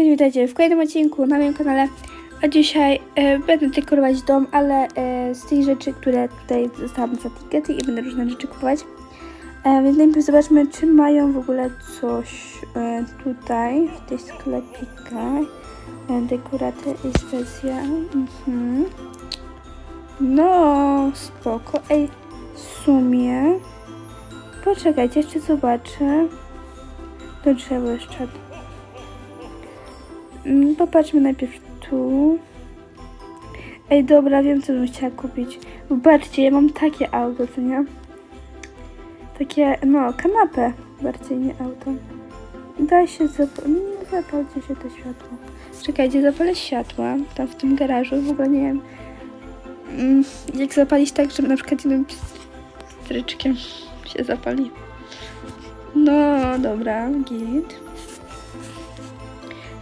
Cześć, witajcie w kolejnym odcinku na moim kanale. A dzisiaj e, będę dekorować dom, ale e, z tych rzeczy, które tutaj zostałam za tikety i będę różne rzeczy kupować. E, więc najpierw zobaczmy, czy mają w ogóle coś e, tutaj, w tej sklepikach. E, dekoraty i specja. Mhm. No, spoko. Ej, w sumie... Poczekajcie, jeszcze zobaczę. Do drzewa jeszcze. Mm, Popatrzmy najpierw tu. Ej, dobra, wiem co bym chciała kupić. Zobaczcie, ja mam takie auto, co nie? Takie, no, kanapę. Bardziej nie auto. Da się zapalić. Zapalcie się to światło. Czekajcie, zapalę światła. Tam w tym garażu. W ogóle nie wiem. mm, Jak zapalić tak, żeby na przykład jednym stryczkiem się zapali. No, dobra, git.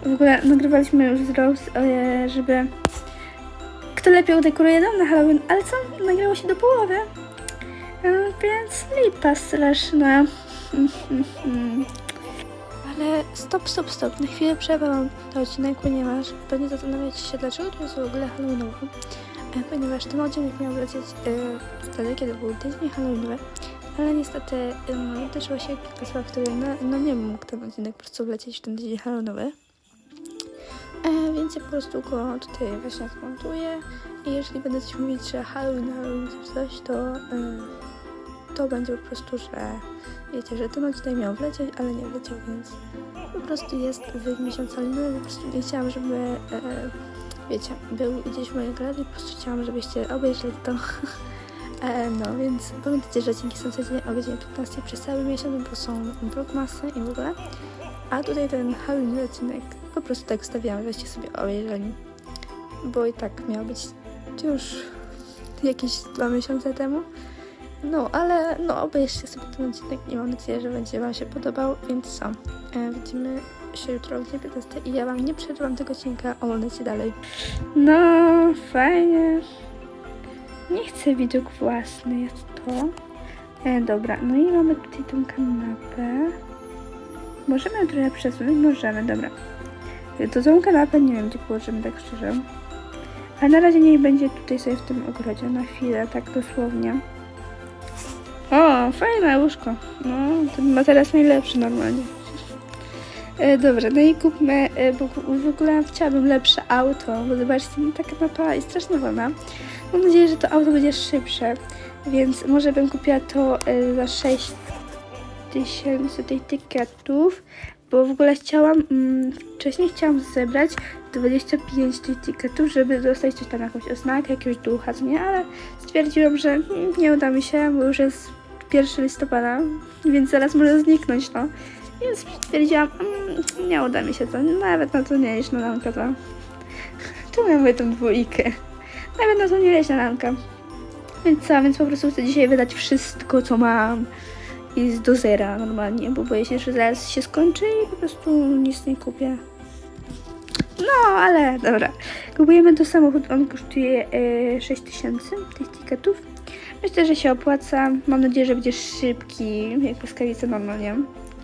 W ogóle nagrywaliśmy już z Rose, e, żeby kto lepiej udekoruje dom na Halloween, ale co? Nagrało się do połowy. E, Więc lipa straszna. Ale stop, stop, stop. Na chwilę przerwałam ten odcinek, ponieważ pewnie zastanawiacie się, dlaczego to jest w ogóle Halloweenowo. E, Ponieważ ten odcinek miał lecieć e, wtedy, kiedy był tydzień Halloweenowy. Ale niestety um, wydarzyło się kilka spraw, które no, no nie mógł ten odcinek po prostu wlecieć w ten tydzień Halloweenowy. E, więc ja po prostu go tutaj właśnie zmontuję i jeżeli będę coś mówić, że Halloween, Halloween czy coś, to, e, to będzie po prostu, że wiecie, że ten odcinek miał wlecieć, ale nie wleciał, więc po prostu jest w miesiąc Halloweenowy, po prostu nie chciałam, żeby e, wiecie, był gdzieś w mojej grali, po prostu chciałam, żebyście obejrzeli to. E, no, więc pamiętajcie, że odcinki są codziennie o godzinie 15 przez cały miesiąc, bo są vlogmasy i w ogóle. A tutaj ten Halloween odcinek po prostu tak wstawiałam, żebyście sobie obejrzeli. Bo i tak miał być już jakieś dwa miesiące temu. No, ale no obejrzcie sobie ten odcinek i mam nadzieję, że będzie Wam się podobał, więc co? E, widzimy się jutro o godzinie 15 i ja Wam nie przerwam tego odcinka, oglądajcie dalej. No, fajnie. Nie chcę widok własny, jest to. E, dobra, no i mamy tutaj tą kanapę. Możemy trochę przesunąć? Możemy, dobra. To tą kanapę nie wiem, gdzie położymy, tak szczerze. A na razie niech będzie tutaj sobie w tym ogrodzie, na chwilę, tak dosłownie. O, fajne łóżko. No, ten materac najlepszy normalnie. E, dobra, no i kupmy, e, bo w ogóle chciałabym lepsze auto, bo zobaczcie, no, ta kanapa jest strasznie wolna. Mam nadzieję, że to auto będzie szybsze, więc może bym kupiła to e, za 6 tysięcy tych tykietów, bo w ogóle chciałam, mm, wcześniej chciałam zebrać 25 tych żeby dostać coś tam, jakąś oznakę, jakiegoś ducha, co nie, ale stwierdziłam, że nie uda mi się, bo już jest 1 listopada, więc zaraz może zniknąć, no. Więc stwierdziłam, mm, nie uda mi się to, nawet na to nie jest na to. Ja mówię tą dwójkę? Nawet na to nie jest na. Więc co, więc po prostu chcę dzisiaj wydać wszystko, co mam i z do zera normalnie, bo boję się, że zaraz się skończy i po prostu nic nie kupię. No, ale dobra. Kupujemy to samochód, on kosztuje e, 6 tysięcy tych tiketów. Myślę, że się opłaca. Mam nadzieję, że będzie szybki, jak błyskawica normalnie.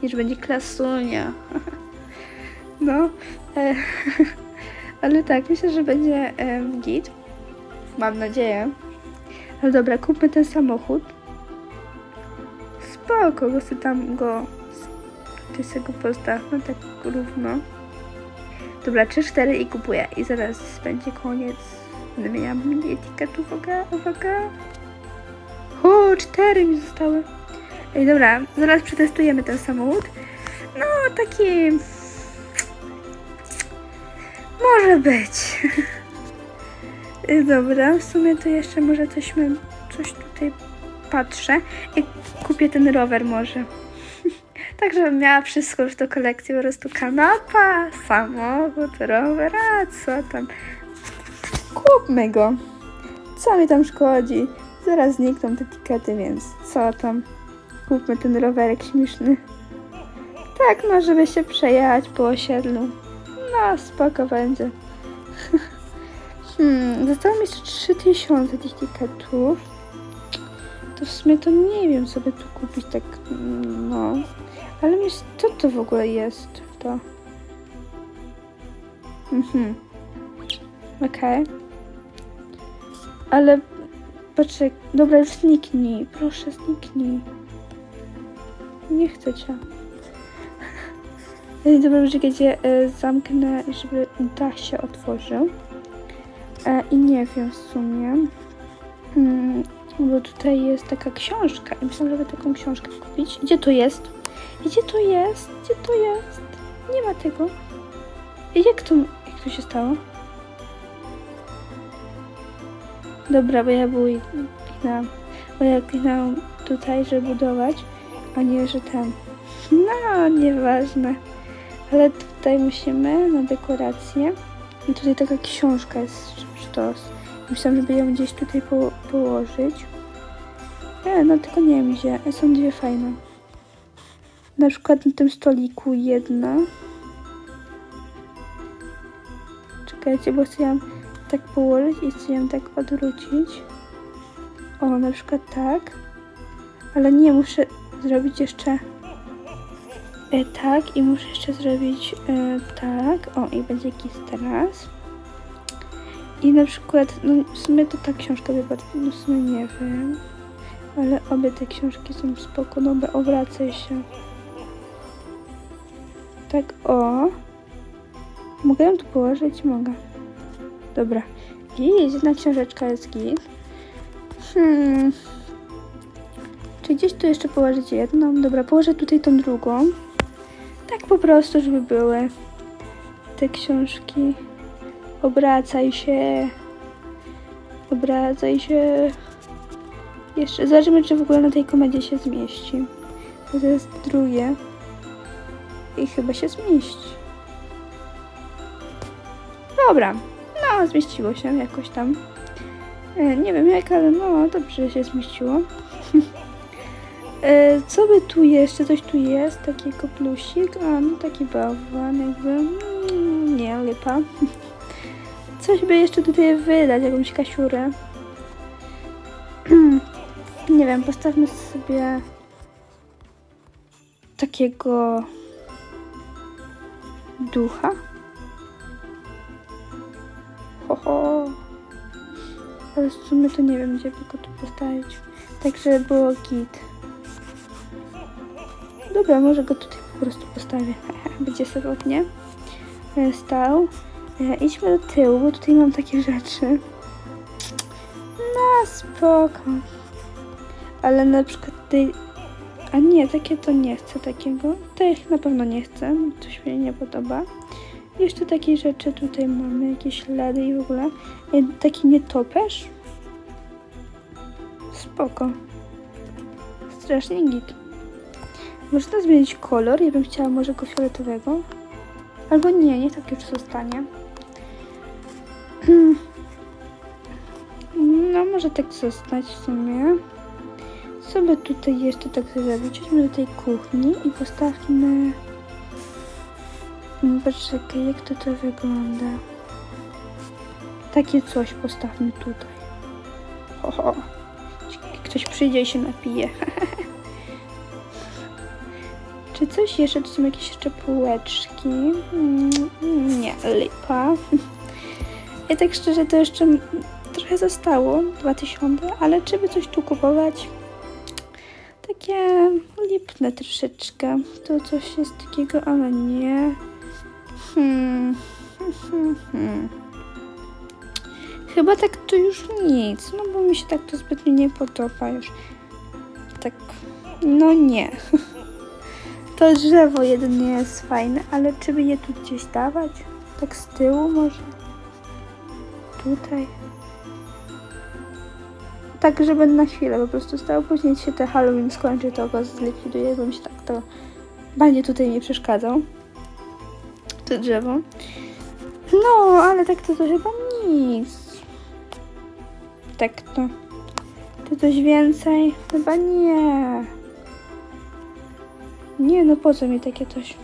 I że będzie klasunia. No, e, ale tak, myślę, że będzie e, git. Mam nadzieję. Ale dobra, kupmy ten samochód. Spoko, bo sobie tam go tutaj sobie go postawmy tak równo. Dobra, 3-4 i kupuję. I zaraz będzie koniec. Będę miała mniej uwaga, uwaga. O, 4 mi zostały. Ej, dobra, zaraz przetestujemy ten samochód. No, taki... Może być. Dobra, w sumie to jeszcze może coś, my, coś tutaj patrzę i kupię ten rower może. tak, żebym miała wszystko już do kolekcji, po prostu kanapa, samochód, rower, a co tam. Kupmy go. Co mi tam szkodzi? Zaraz znikną te tikety, więc co tam. Kupmy ten rowerek śmieszny. Tak, no, żeby się przejechać po osiedlu. No, spoko będzie. Hmm, zostało mi jeszcze 3000 tych tiketów. To w sumie to nie wiem, by tu kupić tak, no. Ale mi co to w ogóle jest to? Mhm. Okej. Ale patrzę, dobra, już zniknij. Proszę, zniknij. Nie chcę cię. Dobra, czekajcie, e, zamknę, żeby dach się otworzył. E, I nie wiem w sumie, mm, bo tutaj jest taka książka i myślałam, żeby taką książkę kupić. Gdzie to jest? Gdzie to jest? Gdzie to jest? Nie ma tego. I jak to, jak to się stało? Dobra, bo ja były, kliknęłam, bo ja kliknęłam tutaj, żeby budować, a nie, że tam. No, nieważne. Ale tutaj musimy na dekorację. I tutaj taka książka jest sztos. Myślałam, żeby ją gdzieś tutaj po, położyć. No tylko nie wiem gdzie. Są dwie fajne. Na przykład na tym stoliku jedna. Czekajcie, bo chcę ją tak położyć i chcę ją tak odwrócić. O, na przykład tak. Ale nie, muszę zrobić jeszcze e, tak i muszę jeszcze zrobić e, tak. O, i będzie jakiś teraz. I na przykład, no w sumie to ta książka wypadła, no w sumie nie wiem. Ale obie te książki są spoko. Dobra, obracaj się. Tak, o. Mogę ją tu położyć? Mogę. Dobra. Git, jedna książeczka jest git. Hmm. Czy gdzieś tu jeszcze położyć jedną? Dobra, położę tutaj tą drugą. Tak po prostu, żeby były te książki. Obracaj się. Obracaj się. Jeszcze zobaczymy, czy w ogóle na tej komedzie się zmieści. To jest drugie. I chyba się zmieści. Dobra. No, zmieściło się jakoś tam. E, nie wiem jak, ale no dobrze się zmieściło. e, co by tu jeszcze? Coś tu jest? Takiego plusik? A, no taki bałwan jakby. Mm, nie, lipa. Coś by jeszcze tutaj wydać, jakąś kasiurę. nie wiem, postawmy sobie takiego ducha. Ho, ho. Ale w sumie to nie wiem, gdzie by go tu postawić. Tak, żeby było git. Dobra, może go tutaj po prostu postawię. Będzie sobie ładnie e, stał. E, idźmy do tyłu, bo tutaj mam takie rzeczy. No, spoko. Ale na przykład tej... A nie, takie to nie chcę takiego. Tych na pewno nie chcę, coś mi nie podoba. Jeszcze takie rzeczy tutaj mamy, jakieś ledy i w ogóle. E, Taki nietoperz. Spoko. Strasznie git. Można zmienić kolor, ja bym chciała może go fioletowego. Albo nie, niech tak już zostanie. No, może tak zostać w sumie. Co by tutaj jeszcze tak zrobić? Idźmy do tej kuchni i postawmy... Mm, Poczekaj, jak to to wygląda? Takie coś postawmy tutaj. Ho, ho. Ktoś przyjdzie i się napije. Czy coś jeszcze? Tu są jakieś jeszcze półeczki. Mm, Nie, lipa. Ja tak szczerze to jeszcze trochę zostało, 2000, ale czy by coś tu kupować? Takie lipne troszeczkę. To coś jest takiego, ale nie. Hmm. Hmm, hmm. Chyba tak to już nic, no bo mi się tak to zbytnio nie podoba już. Tak, no nie. To drzewo jedynie jest fajne, ale czy by je tu gdzieś dawać? Tak z tyłu może? Tutaj? Tak, żeby na chwilę po prostu stał. Później się te Halloween skończy, to go zlikwiduję, bo mi się tak to będzie tutaj nie przeszkadzał. To drzewo. No, ale tak to, to chyba nic. Tak to. To coś więcej? Chyba nie. Nie, no po co mi takie coś?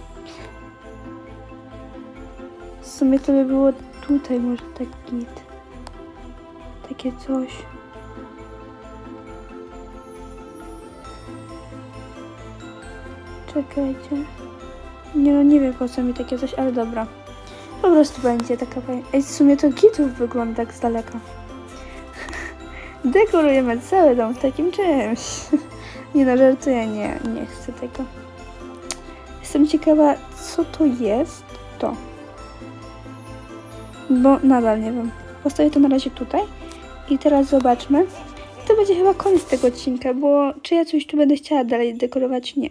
W sumie to by było tutaj może tak git. Takie coś. Czekajcie. Nie no, nie wiem po co mi takie coś, ale dobra. Po prostu będzie taka fajna. Ej, w sumie to gitów wygląda tak z daleka. Dekorujemy cały dom takim czymś. Nie no, żartuję, nie, nie chcę tego. Jestem ciekawa, co to jest to. Bo nadal nie wiem. Postawię to na razie tutaj. I teraz zobaczmy. To będzie chyba koniec tego odcinka, bo czy ja coś tu będę chciała dalej dekorować? Nie.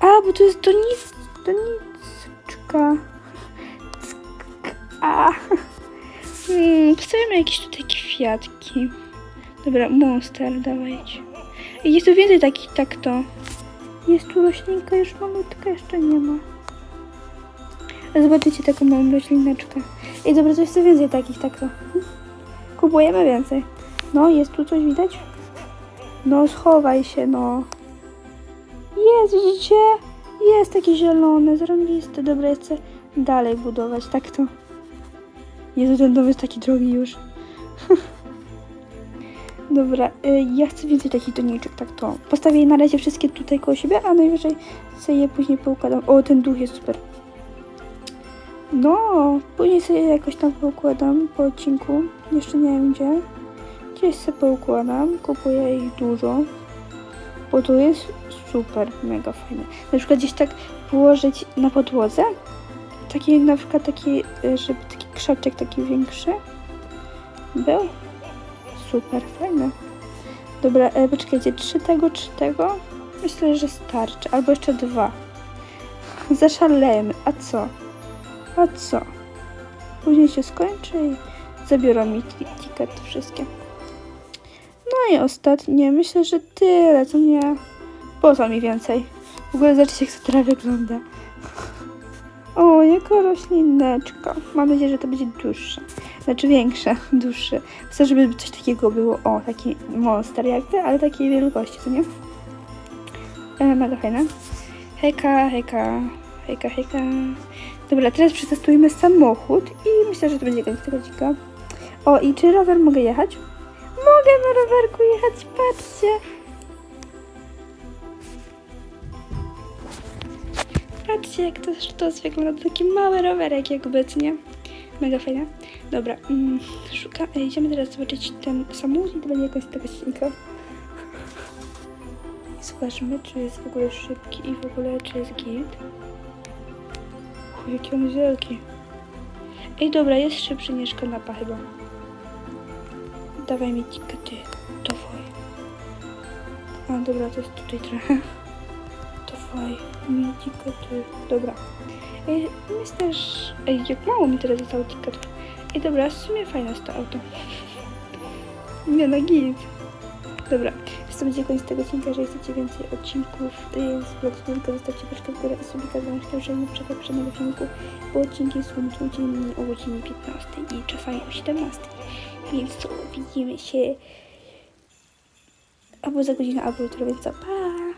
A, bo to jest donic... doniczka. A. Hmm, postawimy jakieś tutaj kwiatki. Dobra, monster, dawajcie. Jest tu więcej takich, tak to. Jest tu roślinka już malutka, jeszcze nie ma. Zobaczycie taką małą roślineczkę. I dobra, jest tu więcej takich, tak to. Kupujemy więcej. No, jest tu coś widać? No, schowaj się, no. Jest, widzicie? Jest taki zielony, zarąbisty. Dobra, ja chcę dalej budować, tak to. Jezu, ten dom jest taki drogi już. Dobra, y, ja chcę więcej takich doniczek, tak to. Postawię je na razie wszystkie tutaj koło siebie, a najwyżej sobie je później poukładam. O, ten duch jest super. No, później sobie jakoś tam poukładam po odcinku. Jeszcze nie wiem gdzie. Gdzieś sobie poukładam, kupuję ich dużo. Bo to jest super, mega fajne. Na przykład gdzieś tak położyć na podłodze. Taki na przykład taki, żeby taki krzaczek taki większy był. Super, fajne. Dobra, e, poczekajcie, trzy tego, trzy tego? Myślę, że starczy. Albo jeszcze dwa. Zaszalejemy. A co? A co? Później się skończy i zabiorą mi ti- tikety wszystkie. No i ostatnie, myślę, że tyle, co nie. Po co mi więcej? W ogóle zobaczcie, jak to teraz wygląda. O, jaka roślineczka. Mam nadzieję, że to będzie dłuższe. Znaczy większe, dłuższe. Chcę, żeby coś takiego było. O, taki monster jakby, ale takiej wielkości, co nie? E, mega fajne. Hejka, hejka, hejka, hejka. Dobra, teraz przetestujemy samochód i myślę, że to będzie tego dzika. O, i czy rower mogę jechać? Mogę na rowerku jechać, patrzcie. Patrzcie, jak to sztos wygląda. Taki mały rowerek jakby, co nie? Mega fajne. Dobra, mm, szuka, idziemy teraz zobaczyć ten samochód i to będzie jakaś taka ścinka. I zobaczmy, czy jest w ogóle szybki i w ogóle, czy jest git. Uj, jaki on wielki. Ej, dobra, jest szybszy niż kanapa chyba. Dawaj mi tikety. Dawaj. A, dobra, to jest tutaj trochę. Dawaj mi tikety. Dobra. Ej, że... Ej, jak mało mi teraz zostało tiketów. Ej, dobra, w sumie fajne jest to auto. Nie no, git. Dobra, to będzie koniec tego odcinka. Jeżeli chcecie więcej odcinków y, z Blogsnurka, zostawcie paczkę w górę i subika z dzwoneczkiem, żeby nie przegapić żadnego filmiku, bo odcinki są codziennie o godzinie 15 i czasami o 17. Więc co, widzimy się albo za godzinę, albo jutro, więc pa!